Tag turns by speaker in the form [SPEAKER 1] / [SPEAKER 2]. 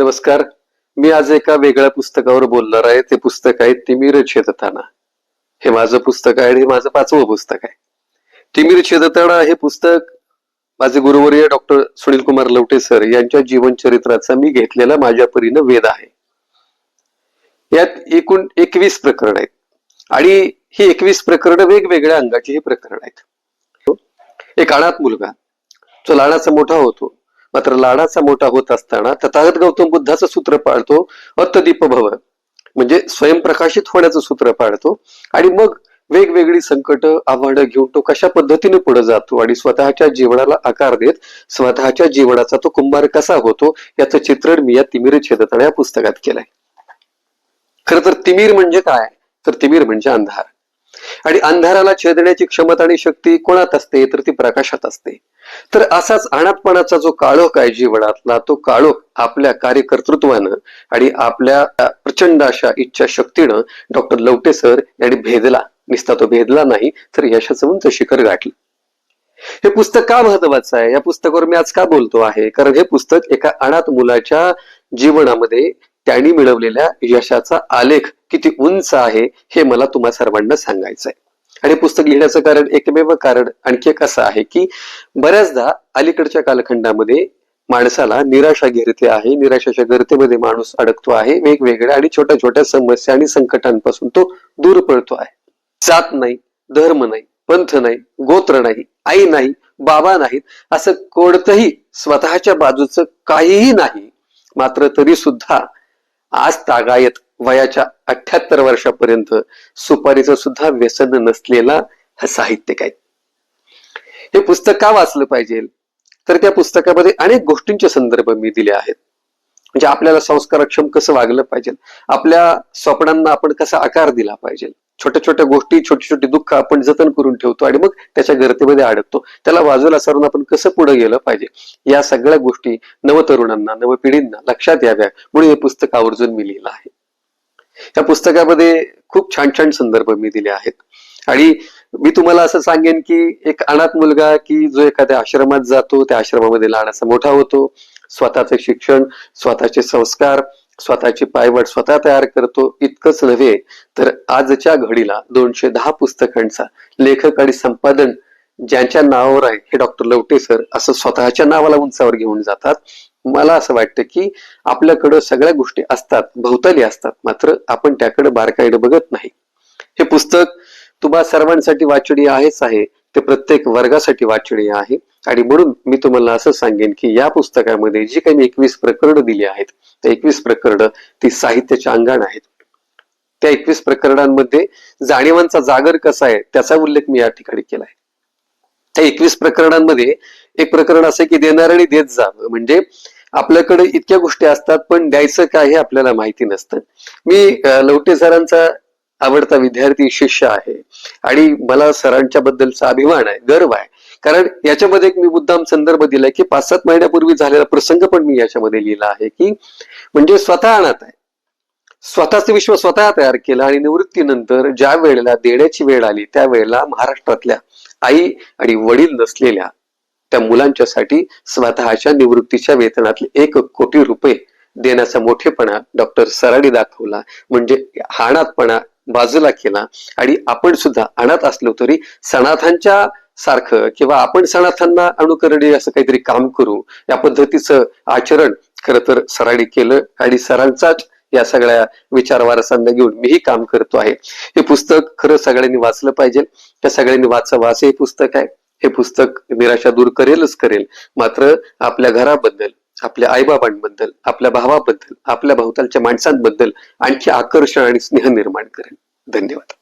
[SPEAKER 1] नमस्कार. मी आज एका वेगळ्या पुस्तकावर बोलणार आहे. ते पुस्तक आहे तिमिर छेदताना. हे माझं पुस्तक आहे आणि हे माझं पाचवं पुस्तक आहे. तिमिर छेदताना हे पुस्तक माझे गुरुवर्य डॉक्टर सुनील कुमार लवटे सर यांच्या जीवन चरित्राचा मी घेतलेला माझ्या परीनं वेद आहे. यात एकूण एकवीस प्रकरण आहेत. आणि ही एकवीस प्रकरण वेगवेगळ्या अंगाची हे प्रकरण आहेत. एक अनाथ मुलगा. जो लहानाचा मोठा होतो. मात्र लाडाचा मोठा होत असताना तथागत गौतम बुद्धाचं सूत्र पाळतो अत्तदीप भव म्हणजे स्वयंप्रकाशित होण्याचं सूत्र पाळतो. आणि मग वेगवेगळी संकट आव्हानं घेऊन तो कशा पद्धतीने पुढे जातो आणि स्वतःच्या जीवनाला आकार देत स्वतःच्या जीवनाचा तो कुंभार कसा होतो याचं चित्रण मी या तिमिर छेदताना या पुस्तकात केलंय. खर तर तिमीर म्हणजे काय? तर तिमीर म्हणजे अंधार. आणि अंधाराला छेदण्याची क्षमता आणि शक्ती कोणात असते तर ती प्रकाशात असते. तर असाच अनाथपणाचा जो काळोख आहे जीवनातला तो काळोख आपल्या कार्यकर्तृत्वानं आणि आपल्या प्रचंड अशा इच्छा शक्तीनं डॉक्टर लवटे सर यांनी भेदला. निसता तो भेदला नाही तर यशाचं उंच शिखर गाठलं. हे पुस्तक का महत्वाचं आहे? या पुस्तकावर मी आज का बोलतो आहे? कारण हे पुस्तक एका अनाथ मुलाच्या जीवनामध्ये त्यांनी मिळवलेल्या यशाचा आलेख किती उंच आहे हे मला तुम्हा सर्वांना सांगायचं आहे आणि पुस्तक लिहिण्याचं कारण एकमेव कारण आणखी एक असं आहे की बऱ्याचदा अलीकडच्या कालखंडामध्ये माणसाला निराशा घेरते आहे. निराशाच्या गर्तेमध्ये माणूस अडकतो आहे. वेगवेगळ्या आणि छोट्या छोट्या समस्या आणि संकटांपासून तो दूर पडतो आहे. जात नाही धर्म नाही पंथ नाही गोत्र नाही आई नाही बाबा नाहीत असं कोणतंही स्वतःच्या बाजूचं काहीही नाही. मात्र तरी सुद्धा आज तागायत वयाच्या अठ्याहत्तर वर्षापर्यंत सुपारीचं सुद्धा व्यसन नसलेला हा साहित्यिक आहे. हे पुस्तक का वाचलं पाहिजे? तर त्या पुस्तकामध्ये अनेक गोष्टींचे संदर्भ मी दिले आहेत. म्हणजे आपल्याला संस्कारक्षम कसं वागलं पाहिजे? आपल्या स्वप्नांना आपण कसा आकार दिला पाहिजे? छोट्या छोट्या गोष्टी छोटी छोटी दुःख आपण जतन करून ठेवतो आणि मग त्याच्या गर्दीमध्ये अडकतो. त्याला बाजूला सारून आपण कसं पुढे गेलं पाहिजे? या सगळ्या गोष्टी नवतरुणांना नवपिढींना लक्षात याव्या. म्हणून हे पुस्तक आवर्जून मी लिहिलं आहे. या पुस्तकामध्ये खूप छान छान संदर्भ मी दिले आहेत. आणि मी तुम्हाला असं सांगेन की एक अनाथ मुलगा की जो एखाद्या आश्रमात जातो त्या आश्रमामध्ये लहानाचा मोठा होतो. स्वतःचे शिक्षण स्वतःचे संस्कार स्वतःची पायवट स्वतः तयार करतो इतकंच नव्हे तर आजच्या घडीला दोनशे दहा पुस्तकांचा लेखक आणि संपादन ज्यांच्या नावावर आहे हे डॉक्टर लवटे सर असं स्वतःच्या नावाला उंचावर घेऊन जातात. मला असं वाटतं की आपल्याकडं सगळ्या गोष्टी असतात भोवताली असतात मात्र आपण त्याकडे बारकाईड बघत नाही. हे पुस्तक तुम्हा सर्वांसाठी वाचनीय आहेच आहे ते प्रत्येक वर्गासाठी वाचनीय आहे. आणि म्हणून मी तुम्हाला असं सांगेन की या पुस्तकामध्ये जी काही एकवीस प्रकरणं दिली आहेत त्या एकवीस प्रकरणं ती साहित्याच्या अंगाण आहेत. त्या एकवीस प्रकरणांमध्ये जाणीवांचा जागर कसा आहे त्याचा उल्लेख मी या ठिकाणी केला आहे त्या एकवीस प्रकरणांमध्ये एक प्रकरण असं की देणार आणि देत जावं म्हणजे आपल्याकडे इतक्या गोष्टी असतात पण द्यायचं काय हे आपल्याला माहिती नसतं. मी लवटे सरांचा आवडता विद्यार्थी शिष्य आहे. आणि मला सरांच्या बद्दलचा अभिमान आहे गर्व आहे. कारण याच्यामध्ये एक मी मुद्दाम संदर्भ दिलाय की पाच सात महिन्यापूर्वी झालेला प्रसंग पण मी याच्यामध्ये लिहिला आहे की म्हणजे स्वतः आणत आहे. स्वतःचं विश्व स्वतः तयार केलं आणि निवृत्तीनंतर ज्या वेळेला देण्याची वेळ आली त्या वेळेला महाराष्ट्रातल्या आई आणि वडील नसलेल्या त्या मुलांच्यासाठी स्वतःच्या निवृत्तीच्या वेतनातले एक कोटी रुपये देण्याचा मोठेपणा डॉक्टर सराडी दाखवला. म्हणजे हाणातपणा बाजूला केला. आणि आपण सुद्धा अनाथ असलो तरी सनाथांच्या सारखं किंवा आपण सनाथांना अनुकरणीय असं काहीतरी काम करू या पद्धतीचं आचरण खर तर सराडी केलं. आणि सरांचाच या सगळ्या विचार वारसांना घेऊन मीही काम करतो आहे. हे पुस्तक खरं सगळ्यांनी वाचलं पाहिजे. त्या सगळ्यांनी वाचावं असं हे पुस्तक आहे. हे पुस्तक निराशा दूर करेलच करेल. मात्र आपल्या घराबद्दल आपल्या आईबाबांबद्दल आपल्या भावाबद्दल आपल्या भोवतालच्या माणसांबद्दल आणखी आकर्षण आणि स्नेह निर्माण करेल. धन्यवाद.